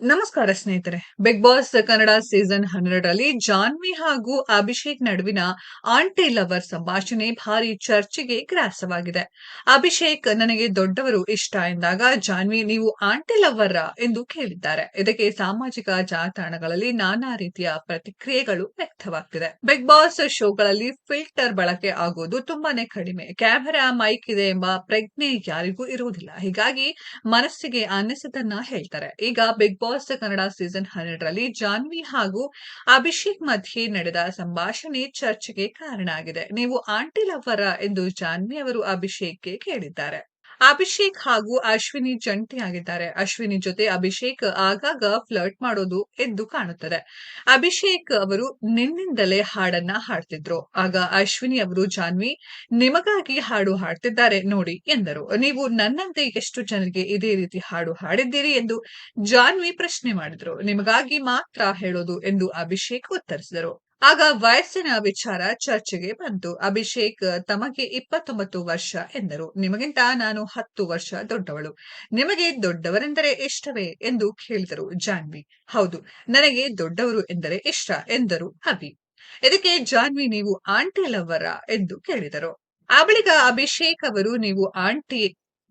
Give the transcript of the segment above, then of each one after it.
ನಮಸ್ಕಾರ ಸ್ನೇಹಿತರೆ. Big boss Kannada season ಹನ್ನೆರಡರಲ್ಲಿ ಜಾನ್ವಿ ಹಾಗೂ ಅಭಿಷೇಕ್ ನಡುವಿನ ಆಂಟಿ ಲವರ್ ಸಂಭಾಷಣೆ ಭಾರಿ ಚರ್ಚೆಗೆ ಗ್ರಾಸವಾಗಿದೆ. ಅಭಿಷೇಕ್, ನನಗೆ ದೊಡ್ಡವರು ಇಷ್ಟ ಎಂದಾಗ ಜಾನ್ವಿ, ನೀವು ಆಂಟಿ ಲವರ್ ಎಂದು ಕೇಳಿದ್ದಾರೆ. ಇದಕ್ಕೆ ಸಾಮಾಜಿಕ ಜಾಲತಾಣಗಳಲ್ಲಿ ನಾನಾ ರೀತಿಯ ಪ್ರತಿಕ್ರಿಯೆಗಳು ವ್ಯಕ್ತವಾಗ್ತಿದೆ. ಬಿಗ್ ಬಾಸ್ ಶೋಗಳಲ್ಲಿ ಫಿಲ್ಟರ್ ಬಳಕೆ ಆಗುವುದು ತುಂಬಾನೇ ಕಡಿಮೆ. ಕ್ಯಾಮೆರಾ ಮೈಕ್ ಇದೆ ಎಂಬ ಪ್ರಜ್ಞೆ ಯಾರಿಗೂ ಇರುವುದಿಲ್ಲ. ಹೀಗಾಗಿ ಮನಸ್ಸಿಗೆ ಅನ್ನಿಸಿದ್ದನ್ನ ಹೇಳ್ತಾರೆ. ಈಗ ಬಿಗ್ ಬಾಸ್ ಕನ್ನಡ ಸೀಸನ್ ಹನ್ನೆರಡರಲ್ಲಿ ಜಾನ್ವಿ ಹಾಗೂ ಅಭಿಷೇಕ್ ಮಧ್ಯೆ ನಡೆದ ಸಂಭಾಷಣೆ ಚರ್ಚೆಗೆ ಕಾರಣ ಆಗಿದೆ. ನೀವು ಆಂಟಿ ಲವರ ಎಂದು ಜಾನ್ವಿ ಅವರು ಅಭಿಷೇಕ್ಗೆ ಕೇಳಿದ್ದಾರೆ. ಅಭಿಷೇಕ್ ಹಾಗೂ ಅಶ್ವಿನಿ ಜಂಟಿಯಾಗಿದ್ದಾರೆ. ಅಶ್ವಿನಿ ಜೊತೆ ಅಭಿಷೇಕ್ ಆಗಾಗ ಫ್ಲರ್ಟ್ ಮಾಡೋದು ಎದ್ದು ಕಾಣುತ್ತದೆ. ಅಭಿಷೇಕ್ ಅವರು ನಿನ್ನಿಂದಲೇ ಹಾಡನ್ನ ಹಾಡ್ತಿದ್ರು. ಆಗ ಅಶ್ವಿನಿ ಅವರು, ಜಾನ್ವಿ, ನಿಮಗಾಗಿ ಹಾಡು ಹಾಡ್ತಿದ್ದಾರೆ ನೋಡಿ ಎಂದರು. ನೀವು ನನ್ನಂತೆ ಎಷ್ಟು ಜನರಿಗೆ ಇದೇ ರೀತಿ ಹಾಡು ಹಾಡಿದ್ದೀರಿ ಎಂದು ಜಾನ್ವಿ ಪ್ರಶ್ನೆ ಮಾಡಿದ್ರು. ನಿಮಗಾಗಿ ಮಾತ್ರ ಹೇಳೋದು ಎಂದು ಅಭಿಷೇಕ್ ಉತ್ತರಿಸಿದರು. ಆಗ ವಯಸ್ಸಿನ ವಿಚಾರ ಚರ್ಚೆಗೆ ಬಂತು. ಅಭಿಷೇಕ್, ತಮಗೆ ಇಪ್ಪತ್ತೊಂಬತ್ತು ವರ್ಷ ಎಂದರು. ನಿಮಗಿಂತ ನಾನು ಹತ್ತು ವರ್ಷ ದೊಡ್ಡವಳು. ನಿಮಗೆ ದೊಡ್ಡವರೆಂದರೆ ಇಷ್ಟವೇ ಎಂದು ಕೇಳಿದರು ಜಾನ್ವಿ. ಹೌದು, ನನಗೆ ದೊಡ್ಡವರು ಎಂದರೆ ಇಷ್ಟ ಎಂದರು ಅಭಿ. ಇದಕ್ಕೆ ಜಾನ್ವಿ, ನೀವು ಆಂಟಿ ಲವರ ಎಂದು ಕೇಳಿದರು. ಆ ಬಳಿಕ ಅಭಿಷೇಕ್ ಅವರು, ನೀವು ಆಂಟಿ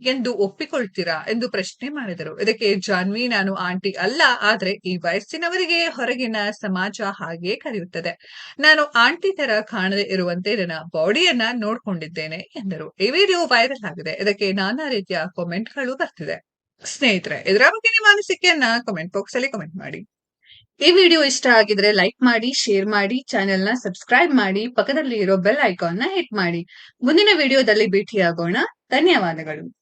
ಎಂದು ಒಪ್ಪಿಕೊಳ್ತೀರಾ ಎಂದು ಪ್ರಶ್ನೆ ಮಾಡಿದರು. ಇದಕ್ಕೆ ಜಾನ್ವಿ ನಾನು ಆಂಟಿ ಅಲ್ಲ, ಆದ್ರೆ ಈ ವಯಸ್ಸಿನವರಿಗೆ ಹೊರಗಿನ ಸಮಾಜ ಹಾಗೆ ಕರೆಯುತ್ತದೆ. ನಾನು ಆಂಟಿ ತರ ಕಾಣದೆ ಇರುವಂತೆ ನನ್ನ ಬಾಡಿಯನ್ನ ನೋಡ್ಕೊಂಡಿದ್ದೇನೆ ಎಂದರು. ಈ ವಿಡಿಯೋ ವೈರಲ್ ಆಗಿದೆ. ಇದಕ್ಕೆ ನಾನಾ ರೀತಿಯ ಕಾಮೆಂಟ್ಗಳು ಬರ್ತಿದೆ. ಸ್ನೇಹಿತರೆ, ಇದರ ಬಗ್ಗೆ ನಿಮ್ಮ ಅನಿಸಿಕೆಯನ್ನ ಕಾಮೆಂಟ್ ಬಾಕ್ಸ್ ಅಲ್ಲಿ ಕಮೆಂಟ್ ಮಾಡಿ. ಈ ವಿಡಿಯೋ ಇಷ್ಟ ಆಗಿದ್ರೆ ಲೈಕ್ ಮಾಡಿ ಶೇರ್ ಮಾಡಿ ಚಾನೆಲ್ನ ಸಬ್ಸ್ಕ್ರೈಬ್ ಮಾಡಿ ಪಕ್ಕದಲ್ಲಿ ಇರೋ ಬೆಲ್ ಐಕಾನ್ನ ಹಿಟ್ ಮಾಡಿ. ಮುಂದಿನ ವಿಡಿಯೋದಲ್ಲಿ ಭೇಟಿಯಾಗೋಣ. ಧನ್ಯವಾದಗಳು.